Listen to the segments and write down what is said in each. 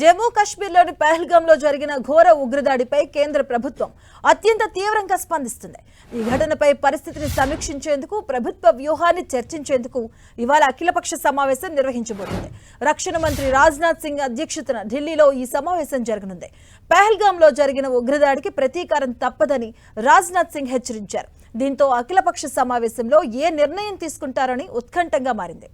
జమ్మూ కాశ్మీర్లోని పహల్గాంలో జరిగిన ఘోర ఉగ్రదాడిపై కేంద్ర ప్రభుత్వం అత్యంత తీవ్రంగా స్పందిస్తుంది. ఈ ఘటనపై పరిస్థితిని సమీక్షించేందుకు ప్రభుత్వ వ్యూహాన్ని చర్చించేందుకు ఇవాళ అఖిలపక్ష సమావేశం నిర్వహించబోతుంది. రక్షణ మంత్రి రాజ్నాథ్ సింగ్ అధ్యక్షతన ఢిల్లీలో ఈ సమావేశం జరగనుంది. పహల్గాంలో జరిగిన ఉగ్రదాడికి ప్రతీకారం తప్పదని రాజ్నాథ్ సింగ్ హెచ్చరించారు. దీంతో అఖిలపక్ష సమావేశంలో ఏ నిర్ణయం తీసుకుంటారని ఉత్కంఠంగా మారింది.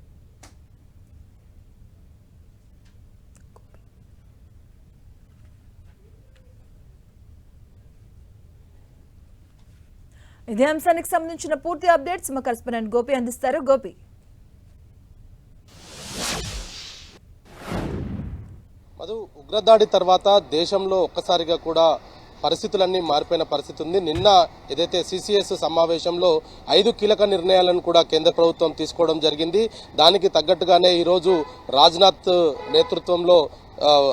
ఇదే అంశానికి సంబంధించిన పూర్తి అప్డేట్స్ మా కరెస్పాండెంట్ గోపి అందిస్తారు. గోపి. మధు ఉగ్రదాడి తర్వాత దేశంలో ఒక్కసారిగా కూడా పరిస్థితులన్నీ మారిపోయిన పరిస్థితి ఉంది. నిన్న ఏదైతే సిసిఎస్ సమావేశంలో ఐదు కీలక నిర్ణయాలను కూడా కేంద్ర ప్రభుత్వం తీసుకోవడం జరిగింది. దానికి తగ్గట్టుగానే ఈరోజు రాజ్నాథ్ నేతృత్వంలో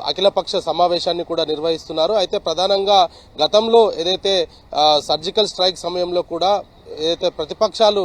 అఖిలపక్ష సమావేశాన్ని కూడా నిర్వహిస్తున్నారు. అయితే ప్రధానంగా గతంలో ఏదైతే సర్జికల్ స్ట్రైక్ సమయంలో కూడా ఏదైతే ప్రతిపక్షాలు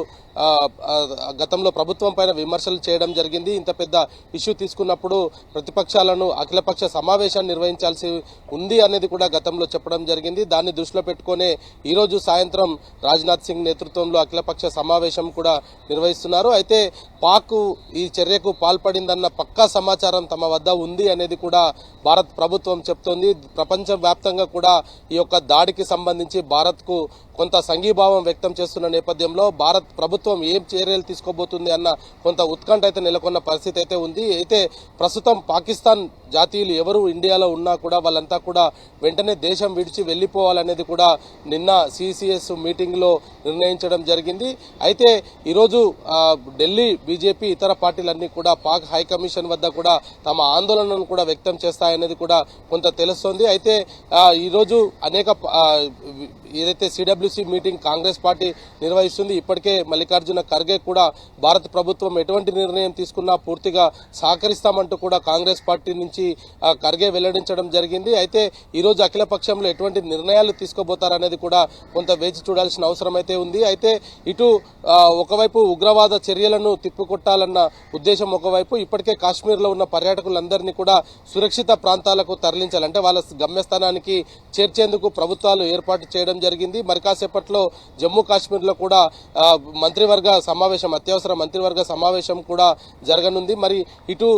గతంలో ప్రభుత్వం పైన విమర్శలు చేయడం జరిగింది. ఇంత పెద్ద ఇష్యూ తీసుకున్నప్పుడు ప్రతిపక్షాలను అఖిలపక్ష సమావేశాన్ని నిర్వహించాల్సి ఉంది అనేది కూడా గతంలో చెప్పడం జరిగింది. దాన్ని దృష్టిలో పెట్టుకునే ఈరోజు సాయంత్రం రాజ్నాథ్ సింగ్ నేతృత్వంలో అఖిలపక్ష సమావేశం కూడా నిర్వహిస్తున్నారు. అయితే పాక్ ఈ చర్యకు పాల్పడిందన్న పక్కా సమాచారం తమ వద్ద ఉంది అనేది కూడా భారత్ ప్రభుత్వం చెప్తోంది. ప్రపంచ వ్యాప్తంగా కూడా ఈ యొక్క దాడికి సంబంధించి భారత్కు కొంత సంఘీభావం వ్యక్తం చేస్తున్న నేపథ్యంలో భారత్ ప్రభుత్వం ఏం చర్యలు తీసుకోబోతుంది అన్న కొంత ఉత్కంఠ అయితే నెలకొన్న పరిస్థితి అయితే ఉంది. అయితే ప్రస్తుతం పాకిస్తాన్ జాతీయులు ఎవరు ఇండియాలో ఉన్నా కూడా వాళ్ళంతా కూడా వెంటనే దేశం విడిచి వెళ్ళిపోవాలనేది కూడా నిన్న సిసిఎస్ మీటింగ్లో నిర్ణయించడం జరిగింది. అయితే ఈరోజు ఢిల్లీ బీజేపీ ఇతర పార్టీలన్నీ కూడా పాక్ హైకమిషన్ వద్ద కూడా తమ ఆందోళనను కూడా వ్యక్తం చేస్తాయనేది కూడా కొంత తెలుస్తోంది. అయితే ఈరోజు అనేక ఏదైతే సిడబ్ల్యూసి మీటింగ్ కాంగ్రెస్ పార్టీ నిర్వహిస్తుంది ఇప్పటికే మల్లికార్జున ఖర్గే కూడా భారత ప్రభుత్వం ఎటువంటి నిర్ణయం తీసుకున్నా పూర్తిగా సహకరిస్తామంటూ కూడా కాంగ్రెస్ పార్టీ నుంచి ఆ, ఖర్గే వెల్లడించడం జరిగింది. అయితే ఈరోజు అఖిల పక్షంలో ఎటువంటి నిర్ణయాలు తీసుకోబోతారనేది కూడా కొంత వేచి చూడాల్సిన అవసరం అయితే ఉంది. అయితే ఇటు ఒకవైపు ఉగ్రవాద చర్యలను తిప్పికొట్టాలన్న ఉద్దేశం ఒకవైపు ఇప్పటికే కాశ్మీర్లో ఉన్న పర్యాటకులందరినీ కూడా సురక్షిత ప్రాంతాలకు తరలించాలి. అంటే వాళ్ళ గమ్యస్థానానికి చేర్చేందుకు ప్రభుత్వాలు ఏర్పాటు చేయడం జరిగింది. మరి కాసేపట్లో జమ్మూ కాశ్మీర్లో కూడా మంత్రివర్గ సమావేశం అత్యవసర మంత్రివర్గ సమావేశం కూడా జరగనుంది. మరి ఇటు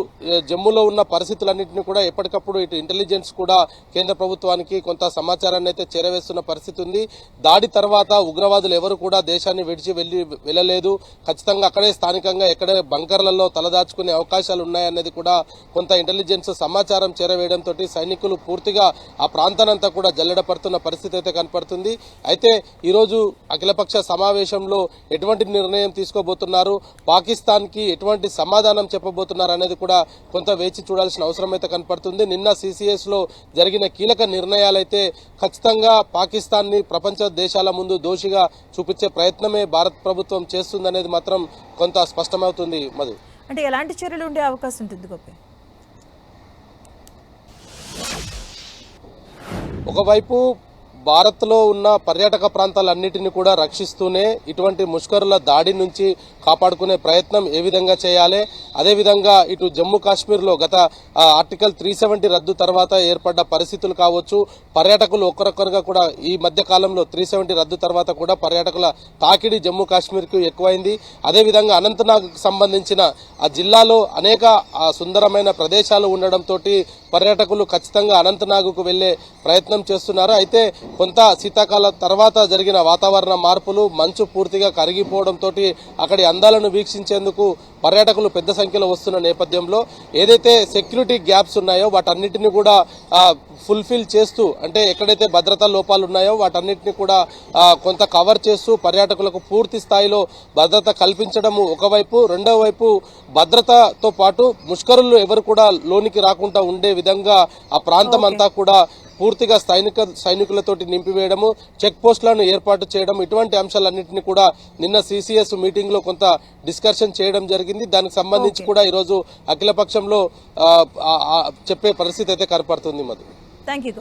జమ్మూలో ఉన్న పరిస్థితులన్నింటినీ కూడా ఎప్పటికప్పుడు ఇటు ఇంటెలిజెన్స్ కూడా కేంద్ర ప్రభుత్వానికి కొంత సమాచారాన్ని అయితే చేరవేస్తున్న పరిస్థితి ఉంది. దాడి తర్వాత ఉగ్రవాదులు ఎవరు కూడా దేశాన్ని విడిచి వెళ్ళి వెళ్ళలేదు. ఖచ్చితంగా అక్కడే స్థానికంగా ఎక్కడే బంకర్లలో తలదాచుకునే అవకాశాలు ఉన్నాయన్నది కూడా కొంత ఇంటెలిజెన్స్ సమాచారం చేరవేయడంతో సైనికులు పూర్తిగా ఆ ప్రాంతానంతా కూడా జల్లెడపడుతున్న పరిస్థితి అయితే కనపడుతుంది. అయితే ఈరోజు అఖిలపక్ష సమావేశంలో ఎటువంటి నిర్ణయం తీసుకోబోతున్నారు? పాకిస్తాన్కి ఎటువంటి సమాధానం చెప్పబోతున్నారు అనేది కూడా కొంత వేచి చూడాల్సిన అవసరం అయితే కనపడుతుంది. నిన్న సిసిఎస్లో జరిగిన కీలక నిర్ణయాలైతే ఖచ్చితంగా పాకిస్తాన్ని ప్రపంచ దేశాల ముందు దోషిగా చూపించే ప్రయత్నమే భారత ప్రభుత్వం చేస్తుందనేది మాత్రం కొంత స్పష్టమవుతుంది. మధు. అంటే ఎలాంటి చర్యలు ఉండే అవకాశం ఉంటుంది గోపి? ఒకవైపు భారత్లో ఉన్న పర్యాటక ప్రాంతాలన్నిటిని కూడా రక్షిస్తూనే ఇటువంటి ముష్కరుల దాడి నుంచి కాపాడుకునే ప్రయత్నం ఏ విధంగా చేయాలి? అదేవిధంగా ఇటు జమ్మూ కాశ్మీర్లో గత ఆర్టికల్ త్రీ సెవెంటీ రద్దు తర్వాత ఏర్పడ్డ పరిస్థితులు కావచ్చు పర్యాటకులు ఒక్కరొక్కరుగా కూడా ఈ మధ్య కాలంలో త్రీ సెవెంటీ రద్దు తర్వాత కూడా పర్యాటకుల తాకిడి జమ్మూ కాశ్మీర్కు ఎక్కువైంది. అదేవిధంగా అనంతనాగ్ సంబంధించిన ఆ జిల్లాలో అనేక సుందరమైన ప్రదేశాలు ఉండడంతో పర్యాటకులు ఖచ్చితంగా అనంతనాగుకు వెళ్ళే ప్రయత్నం చేస్తున్నారు. అయితే కొంత శీతాకాల తర్వాత జరిగిన వాతావరణ మార్పులు మంచు పూర్తిగా కరిగిపోవడంతో అక్కడి అందాలను వీక్షించేందుకు పర్యాటకులు పెద్ద సంఖ్యలో వస్తున్న నేపథ్యంలో ఏదైతే సెక్యూరిటీ గ్యాప్స్ ఉన్నాయో వాటన్నిటిని కూడా ఫుల్ఫిల్ చేస్తూ అంటే ఎక్కడైతే భద్రతా లోపాలు ఉన్నాయో వాటన్నిటిని కూడా కొంత కవర్ చేస్తూ పర్యాటకులకు పూర్తి స్థాయిలో భద్రత కల్పించడము ఒకవైపు. రెండవ వైపు భద్రతతో పాటు ముష్కరులు ఎవరు కూడా లోనికి రాకుండా ఉండే విధంగా ఆ ప్రాంతం అంతా కూడా పూర్తిగా సైనిక సైనికులతోటి నింపివేయడము చెక్ పోస్టులను ఏర్పాటు చేయడం ఇటువంటి అంశాలన్నింటినీ కూడా నిన్న సిసిఎస్ మీటింగ్లో కొంత డిస్కషన్ చేయడం జరిగింది. దానికి సంబంధించి కూడా ఈరోజు ఆ, ఆ, చెప్పే పరిస్థితి అయితే కనపడుతుంది మధు. Thank you